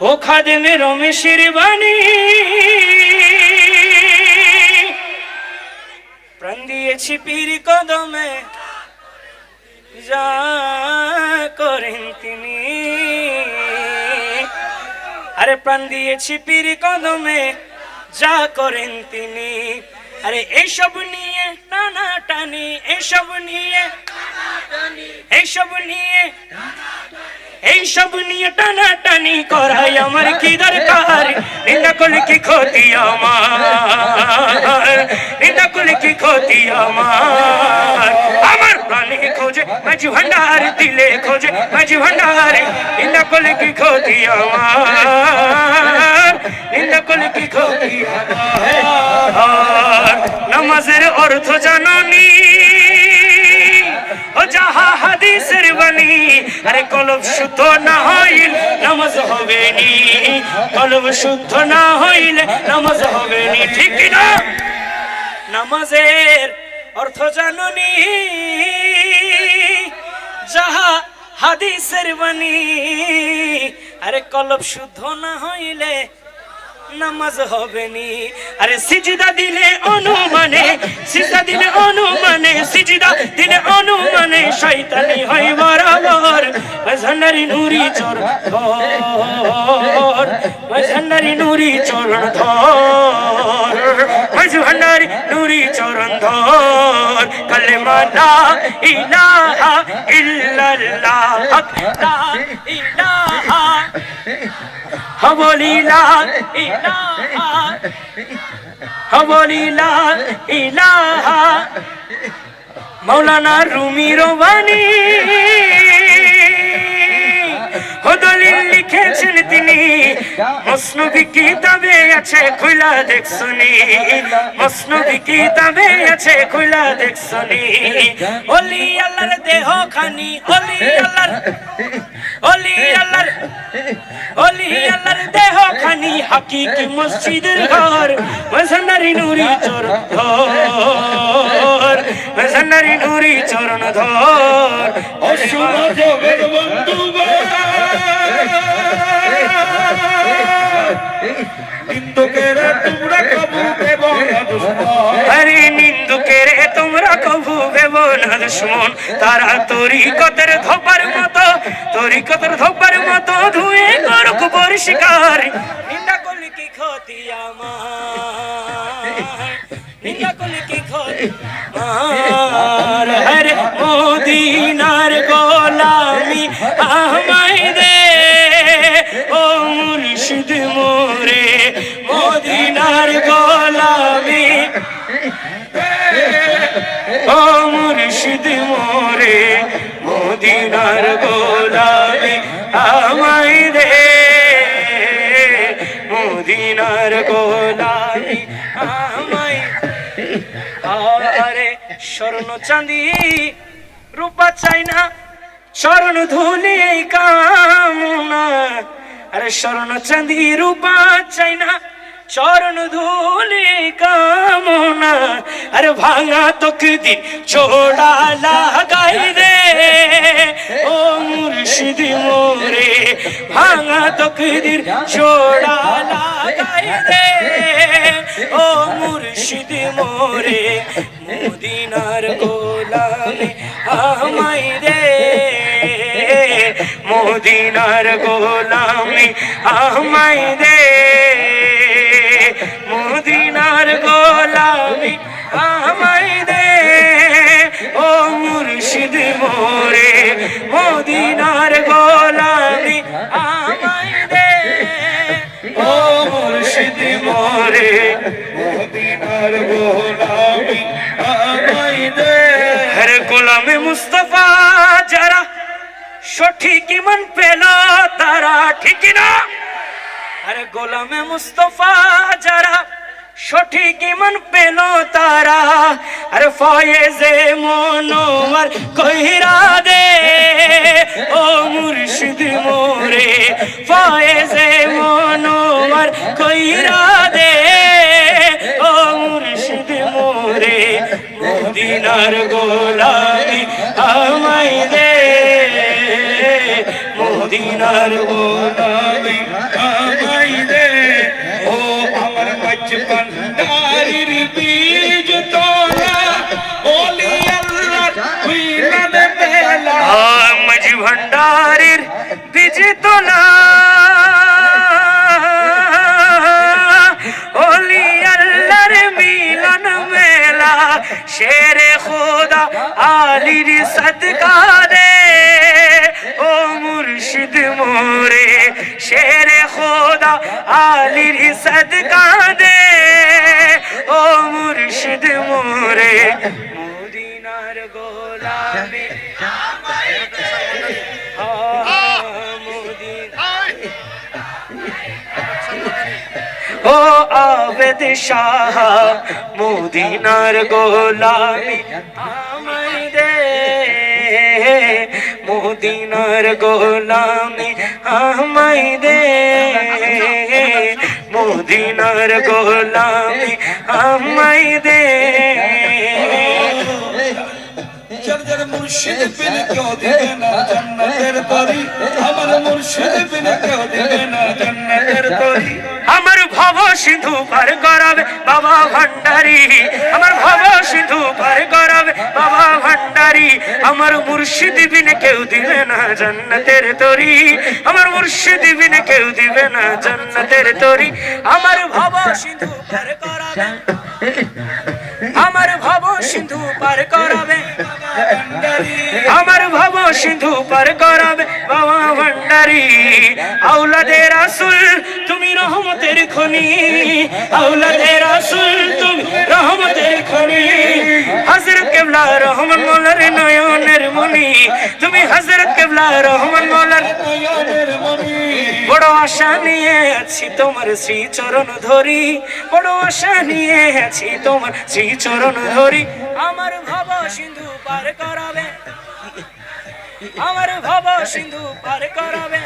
ও খাদেমে রমেশের বাণী। প্রাণ দিয়েছি পীর কদমে, যা করেন তিনি। আরে প্রাণ দিয়েছি পীর কদমে, যা করেন তিনি। আরে এইসব নিয়ে টানা টানি এইসব নিয়ে এইসব নিয়ে এইসব নিয়ে টানা টানি করাই আমার কি দরকার? নিন্দা কি ক্ষতি আমার? নিন্দা করলে কি ক্ষতি আমার? আমার প্রাণে খোঁজে মাঝি ভান্ডার দিলে খোঁজে মাঝি ভান্ডার। নিন্দা করলে কি ক্ষতি আমার? নিন্দা কি ক্ষতি আমার? নামাজের অর্থ জাননি। আরে কলব শুদ্ধ না হইল, নামাজ হবে নি কলব শুদ্ধ না হইলে, নামাজ হবে নি ঠিক না? নামাজের অর্থ জাননি। যাহা হাদিসের বাণী, আরে কলব শুদ্ধ না হইলে নামাজ হবে নি আরে সিজদা দিলে অনুমানে, সিজদা দিলে অনুমানে, সিজদা দিলে মজন্নারি নুরি চোর ধর মজন্নারি নুরি চরণ ধর মজন্নারি নুরি চরণ ধর। কলেমা লা ইলাহা ইল্লাল্লাহ, লা ইলাহা হবলি লা ইলাহা হবলি লা ইলাহা। মৌলানা রুমি রবানি হদলিল লিখেছেন তিনি। মসনবি কিতাবে আছে খুলা দেখছনি। মসনবি কিতাবে আছে খুলা দেখছনি। ওলি আল্লাহর দেহ খানি ওলি আল্লাহর ওলি আল্লাহর ওলি আল্লাহর দেহ খানি, হাকিকি মসজিদের ঘর, মজনারি নুরি চোর ধর, মজনারি নুরি চরণ ধর। অসুর জগৎ বন্ধু তোমরা কবু দেব আরে নিন্দুকের তোমরা কভু ভেব না দুশ্মন। তারা তরিকতের ধোপার মতো তরিকতের ধোপার মতো ধুয়ে করুক পরিষ্কার নিন্দা করলে কি ক্ষতি আমার? নিন্দা করলে কি ক্ষতি আমার? হরে মদিনার গোলামি আমায় দে ও মুর্শিদ মোরে মুর্শিদ মোরে মদিনার গোলামি আমায় দে। মদিনার গোলামি আমায় আরে স্বর্ণ চাঁদি রূপা চাই না, স্বর্ণ ধুলি কামনা। আরে স্বর্ণ চাঁদি রূপা চাই না চরণ ধুলি কামনা, আরে ভাঙা তকদির চোড়া লাগাই দে ও মুর্শিদ মোরে, ভাঙা তকদির চোড়া লাগাই দে ও মুর্শিদ মোরে, মদিনার গোলামে আমায় দে। মদিনার গোলামে আমায় দে। মদিনার গোলামি আমায় দে। ও মুর্শিদ মোরে, মদিনার গোলামি আমায় দে। ও মুর্শিদ মোরে, মদিনার গোলামি আমায় দে। হর গোলামে মুস্তফা যারা সঠিক ইমান পেল, তারা ঠিক না। আরে গোলামে মুস্তফা যারা সঠিক ইমান পেল তারা, আরে ফয়েজে মনোয়ার কহিরা দে, ও মুর্শিদ মোরে, ফয়েজে মনোয়ার কহিরা দে, ও মুর্শিদ মোরে, মদিনার গোলামি আমায় দে, মদিনার গোলামি বীজ তোরা মজ ভণ্ডারের বীজ তোলা। শের খোদা আলির সদকারে ও মুর্শিদ মোরে, শের খোদা আলির সদকারে ও মুর্শিদ মোরে মদিনার গোলামে ও আবেদ শাহ মদিনার গোলামি আমায় মদিনার গোলামি আমায় মদিনার গোলামি আমায় দে যার যার মুর্শিদ বিন কেউ দিবে না জান্নাতের তরি আমার মুর্শিদ বিন কেউ দিবে না জান্নাতের তরি আমার ভব সিন্ধু পার করাবে বাবা ভান্ডারি আমার ভব সিন্ধু পার করাবে বাবা ভান্ডারি আমার মুর্শিদ বিনে কেউ দিবে না জান্নাতের তরি। আমার মুর্শিদ বিনে কেউ দিবে না জান্নাতের তরি। আমার ভব সিন্ধু পার করাবে। আমার ভব সিন্ধু পার করাবে। আমার ভব সিন্ধু পার করাবে। বাবা ভান্ডারি আউলাদে রাসুল, তুমি রহমতের খনি। আউলাদে রাসুল, তুমি রহমতের খনি হযরত কেবলা রহমান মোলার নয়নের মনি তুমি হযরত কেবলা রহমান মোলার বড় আশা নিয়ে আছি তোমার শ্রী চরণ ধরি। বড় আশা নিয়ে আছি তোমার শ্রী চরণ ধরি। আমার ভব সিন্ধু পার করাবে। আমার ভব সিন্ধু পার করাবে।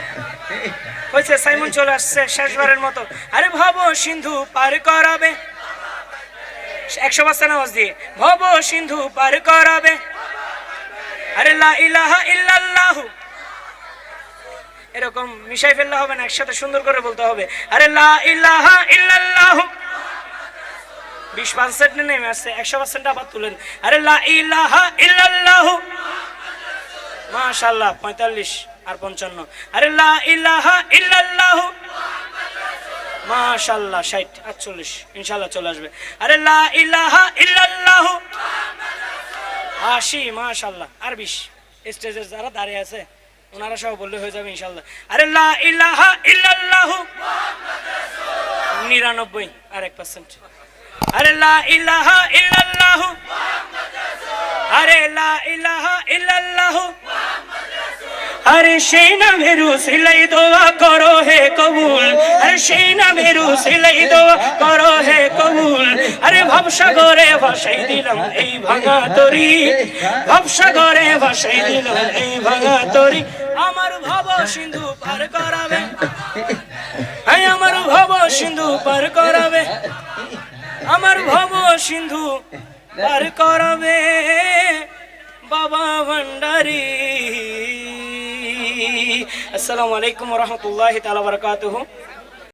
হয়েছে, সাইমন চলে আসছে শেষবারের মতো। আরে ভব সিন্ধু পার করাবে। একশো বাস্তা নামাজ দিয়ে। ভব সিন্ধু পার করাবে। লা এরকম মিশাই ফেললে হবে না, একসাথে সুন্দর করে বলতে হবে। আরে লা বিশ পার্সেন্ট নেমে আসছে, একশো পার্সেন্ট আবার তুলেন। আরে লা ইলাহা পঁয়তাল্লিশ আর পঞ্চান্ন। আরে লা ইলাহা ইল্লাল্লাহ। মাশাল্লাহ ষাট, আটচল্লিশ ইনশাল্লাহ চলে আসবে। আরে লা ইলাহা ইল্লাল্লাহ। আশি মাশাল্লাহ আর বিশ। স্টেজের যারা দাঁড়িয়ে আছে, ওনারা সব বললে হয়ে যাবে ইনশাল্লাহ আরে ইলাহা নিরানব্বই আর এক পার্সেন্ট আরে ইলাহা আরে ইলাহা ইল্লাল্লাহু আরে সেই নামের সিলাই দোয়া করো হে কবুল আরে সেই নামের সিলাই দোয়া করো হে কবুল আরে ভবসাগরে ভাসাই দিলাম এই ভাঙা তরি ভবসাগরে ভাসাই দিলাম এই ভাঙা তরি আমার ভব সিন্ধু পার করাবে আই আমার ভব সিন্ধু পার করাবে আমার ভব সিন্ধু পার করাবে বাবা ভান্ডারি அஸ்லாம் வலைக்கம் வரமத்துல்லாஹி தலா வரகாத்துகும்